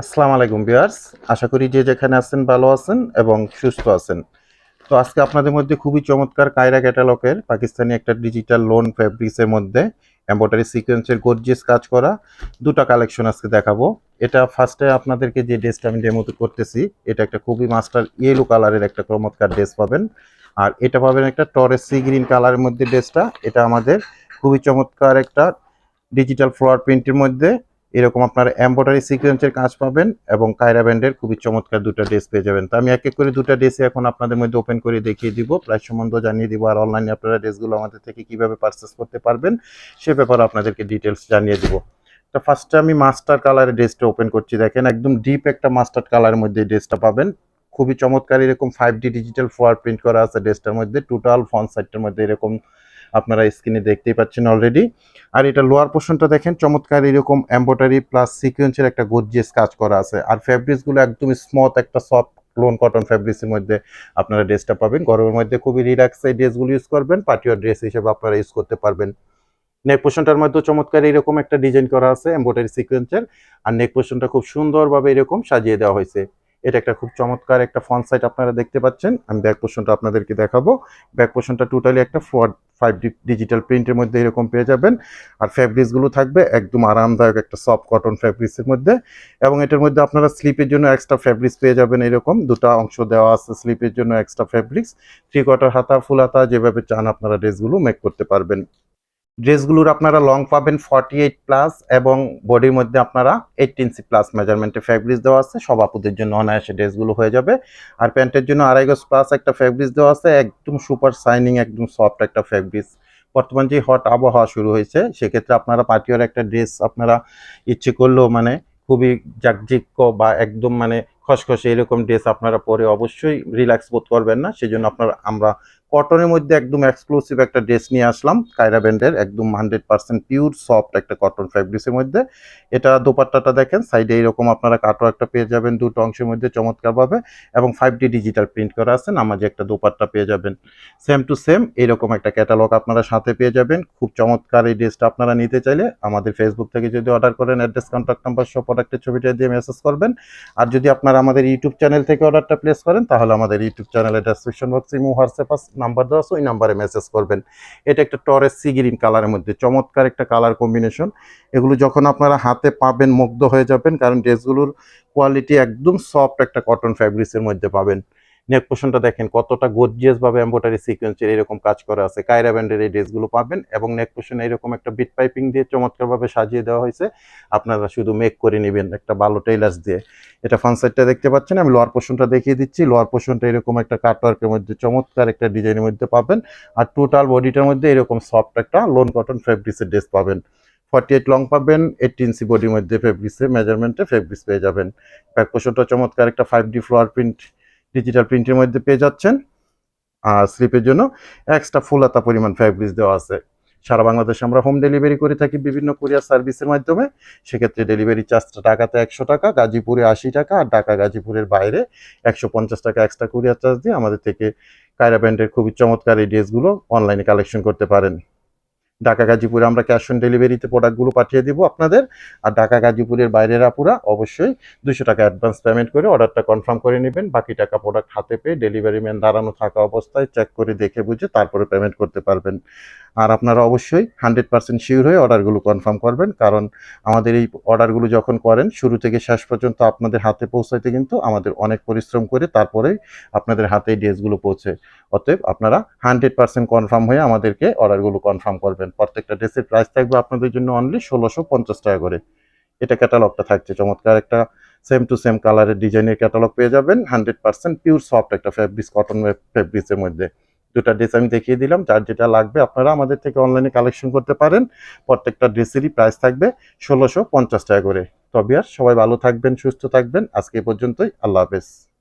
আসসালামু আলাইকুম বিয়ার্স আশা করি যে যেখানে আছেন ভালো আছেন এবং সুস্থ আছেন। তো আজকে আপনাদের মধ্যে খুবই চমৎকার কায়রা ক্যাটালগের পাকিস্তানি একটা ডিজিটাল লোন ফেব্রিক্সের মধ্যে এম্বয়ডারি সিকোয়েন্সের গর্জিয়াস কাজ করা দুটো কালেকশন আজকে দেখাবো। এটা ফার্স্টে আপনাদেরকে যে ড্রেসটা আমি ডেমো করতেছি, এটা একটা খুবই মাস্টার ইয়েলো কালারের একটা চমৎকার ড্রেস পাবেন। আর এটা পাবেন একটা টরেস সি গ্রিন কালারের মধ্যে ড্রেসটা। এটা আমাদের খুবই চমৎকার একটা ডিজিটাল ফ্লোয়ার প্রিন্টের মধ্যে এরকম আপনার এম্বয়ডারি সিকোয়েন্সের কাজ পাবেন এবং কায়রা ব্যান্ডের খুবই চমৎকার দুটো ড্রেস পেয়ে যাবেন। তো আমি এক এক করে দুটো ড্রেসে এখন আপনাদের মধ্যে ওপেন করে দেখিয়ে দিব। প্রাইস সম্বন্ধ জানিয়ে দিব আর অনলাইনে আপনারা ড্রেসগুলো আমাদের থেকে কীভাবে পারচেস করতে পারবেন সে ব্যাপারে আপনাদেরকে ডিটেলস জানিয়ে দিব। তো ফার্স্টে আমি মাস্টার কালারের ড্রেসটা ওপেন করছি। দেখেন একদম ডিপ একটা মাস্টার কালারের মধ্যে ড্রেসটা পাবেন। খুবই চমৎকার এরকম five D digital flower print করা আছে ড্রেসটার মধ্যে। টোটাল ফ্রন্ট সাইডটার মধ্যে এরকম আপনারা স্ক্রিনে দেখতেই পাচ্ছেন অলরেডি আর এটা লোয়ার পোর্শনটা দেখেন, চমৎকার এরকম এম্বয়ডারি প্লাস সিকোয়েন্সের একটা গর্জিয়াস কাজ করা আছে। আর ফ্যাব্রিক্সগুলো একদম স্মথ একটা সফট লোন কটন ফ্যাব্রিক্সের মধ্যে আপনারা ড্রেসটা পাবেন। গরমের মধ্যে খুবই রিল্যাক্স এই ড্রেসগুলো ইউজ করবেন পার্টিওয়ার ড্রেস হিসেবে আপনারা ইউজ করতে পারবেন। নেক পোর্শনটার মধ্যে চমৎকার এরকম একটা ডিজাইন করা আছে এম্বয়ডারি সিকোয়েন্সের আর নেক পোর্শনটা খুব সুন্দরভাবে এরকম সাজিয়ে দেওয়া হয়েছে। এটা একটা খুব চমৎকার একটা ফ্রন্ট সাইড আপনারা দেখতে পাচ্ছেন। আমি ব্যাক পোর্শনটা আপনাদেরকে দেখাবো। ব্যাক পোর্শনটা টোটালি একটা ফ্রড ফাইভ ডিজিটাল প্রিন্টের মধ্যে এরকম পেয়ে যাবেন। আর ফ্যাব্রিক্সগুলো থাকবে একদম আরামদায়ক একটা সফট কটন ফ্যাব্রিক্সের মধ্যে। এবং এটার মধ্যে আপনারা স্লিপের জন্য এক্সট্রা ফ্যাব্রিক্স পেয়ে যাবেন এরকম। দুটো অংশ দেওয়া আছে স্লিপের জন্য এক্সট্রা ফ্যাব্রিক্স থ্রি কোয়ার্টার হাতা ফুল হাতা যেভাবে চান আপনারা ড্রেসগুলো মেক করতে পারবেন। ড্রেসগুলোর আপনারা লং পাবেন ফর্টি এইট প্লাস এবং বডির মধ্যে আপনারা এইট ইঞ্চি প্লাস মেজারমেন্টে ফ্যাব্রিক্স দেওয়া আছে। সব আপুদের জন্য অনায়াসে ড্রেসগুলো হয়ে যাবে। আর প্যান্টের জন্য আড়াই গজ প্লাস একটা ফ্যাব্রিক্স দেওয়া আছে। একদম সুপার শাইনিং একদম সফট একটা ফ্যাব্রিক্স বর্তমান যে হট আবহাওয়া শুরু হয়েছে, সেক্ষেত্রে আপনারা পার্টিওয়ার একটা ড্রেস আপনারা ইচ্ছে করলেও মানে খুবই জাকজিক্য বা একদম মানে খসখসে এরকম ড্রেস আপনারা পরে অবশ্যই রিল্যাক্স বোধ করবেন না। সেজন্য আপনারা, আমরা কটনের মধ্যে একদম এক্সক্লুসিভ একটা ড্রেস নিয়ে আসলাম। কায়রা ব্যান্ডের একদম হান্ড্রেড পার্সেন্ট পিওর সফট একটা কটন ফ্যাব্রিক্সের মধ্যে। এটা দোপাট্টাটা দেখেন সাইডে এরকম আপনারা কাটো একটা পেয়ে যাবেন, দুটো অংশের মধ্যে চমৎকারভাবে এবং ফাইভ ডি ডিজিটাল প্রিন্ট করা আছে, নামাজে একটা দোপাট্টা পেয়ে যাবেন। সেম টু সেম এরকম একটা ক্যাটালগ আপনারা সাথে পেয়ে যাবেন। খুব চমৎকার এই ড্রেসটা আপনারা নিতে চাইলে আমাদের ফেসবুক থেকে যদি অর্ডার করেন অ্যাড্রেস কন্ট্যাক্ট নাম্বার সব প্রোডাক্টের ছবিটা দিয়ে মেসেজ করবেন। আর যদি আপনারা আমাদের ইউটিউব চ্যানেল থেকে অর্ডারটা প্লেস করেন, তাহলে আমাদের ইউটিউব চ্যানেলের ডেসক্রিপশন বক্সে ইমো হোয়াটসঅ্যাপ নাম্বার দেওয়া আছে, ওই নাম্বারে মেসেজ করবেন। এটা একটা টরেস সি গ্রিন কালারের মধ্যে, চমৎকার একটা কালার কম্বিনেশন এগুলো যখন আপনারা হাতে পাবেন, মুগ্ধ হয়ে যাবেন, কারণ ড্রেসগুলোর কোয়ালিটি একদম সফট একটা কটন ফ্যাব্রিক্সের মধ্যে পাবেন। নেক দেখেন কতটা গর্জিয়াস ভাবে এম্বয়ডারি সিকোয়েন্সের এরকম কাজ করা আছে। কায়রা ব্যান্ডের এই ড্রেসগুলো পাবেন এবং নেক এরকম একটা বিট পাইপিং দিয়ে চমৎকারভাবে সাজিয়ে দেওয়া হয়েছে। আপনারা শুধু মেক করে নেবেন একটা ভালো টেইলার্স দিয়ে। এটা ফ্রন্ট সাইডটা দেখতে পাচ্ছেন, আমি লোয়ার পোর্শনটা দেখিয়ে দিচ্ছি। লোয়ার পোর্শনটা এরকম একটা কাটওয়ার্কের মধ্যে, চমৎকার একটা ডিজাইনের মধ্যে পাবেন। আর টোটাল বডিটার মধ্যে এরকম সফট একটা লোন কটন ফেব্রিক্সের ড্রেস পাবেন। ফর্টি এইট লং পাবেন এইট ইঞ্চি বডির মধ্যে ফেব্রিক্সের মেজারমেন্টে ফেব্রিক্স পেয়ে যাবেন। ব্যাক পোর্শনটা চমৎকার একটা five D flower print digital প্রিন্টের মধ্যে পেয়ে যাচ্ছেন। আর স্লিপের জন্য এক্সট্রা ফুল ফুলাতা পরিমাণ ফ্যাব্রিক্স দেওয়া আছে। সারা বাংলাদেশে আমরা হোম ডেলিভারি করে থাকি বিভিন্ন কুরিয়ার সার্ভিসের মাধ্যমে। সেক্ষেত্রে ডেলিভারি চার্জটা টাকাতে একশো টাকা, গাজীপুরে আশি টাকা আর ঢাকা গাজীপুরের বাইরে একশো পঞ্চাশ টাকা এক্সট্রা কুরিয়ার চার্জ দিয়ে আমাদের থেকে কায়রা ব্যান্ডের খুবই চমৎকার এই ড্রেসগুলো অনলাইনে কালেকশন করতে পারেন। ঢাকা গাজীপুরে আমরা ক্যাশ অন ডেলিভারিতে প্রোডাক্টগুলো পাঠিয়ে দিব আপনাদের। আর ঢাকা গাজীপুরের বাইরের আপুরা অবশ্যই দুশো টাকা অ্যাডভান্স পেমেন্ট করে অর্ডারটা কনফার্ম করে নেবেন। বাকি টাকা প্রোডাক্ট হাতে পেয়ে ডেলিভারি ম্যান দাঁড়ানো থাকা অবস্থায় চেক করে দেখে বুঝে তারপরে পেমেন্ট করতে পারবেন। আর আপনারা অবশ্যই হান্ড্রেড পার্সেন্ট শিওর হয়ে অর্ডারগুলো কনফার্ম করবেন, কারণ আমাদের এই অর্ডারগুলো যখন করেন, শুরু থেকে শেষ পর্যন্ত আপনাদের হাতে পৌঁছাইতে কিন্তু আমাদের অনেক পরিশ্রম করে তারপরে আপনাদের হাতে এই ড্রেসগুলো পৌঁছে। অতএব আপনারা হান্ড্রেড পার্সেন্ট কনফার্ম হয়ে আমাদেরকে অর্ডারগুলো কনফার্ম করবেন। প্রত্যেকটা ড্রেসের প্রাইস থাকবে আপনাদের জন্য অনলি ষোলোশো পঞ্চাশ টাকা করে। এটা ক্যাটালগটা থাকছে, চমৎকার একটা সেম টু সেম কালারের ডিজাইনের ক্যাটালগ পেয়ে যাবেন। হান্ড্রেড পার্সেন্ট পিওর সফট একটা ফেব্রিক্স কটন ফেব্রিক্সের মধ্যে। দুটা ড্রেস আমি দেখিয়ে দিলাম, যার যেটা লাগবে আপনারা আমাদের থেকে অনলাইনে কালেকশন করতে পারেন। প্রত্যেকটা ড্রেসেরই প্রাইস থাকবে ষোলোশো পঞ্চাশ টাকা করে। তবে আর সবাই ভালো থাকবেন, সুস্থ থাকবেন। আজকে পর্যন্তই, আল্লাহ হাফেজ।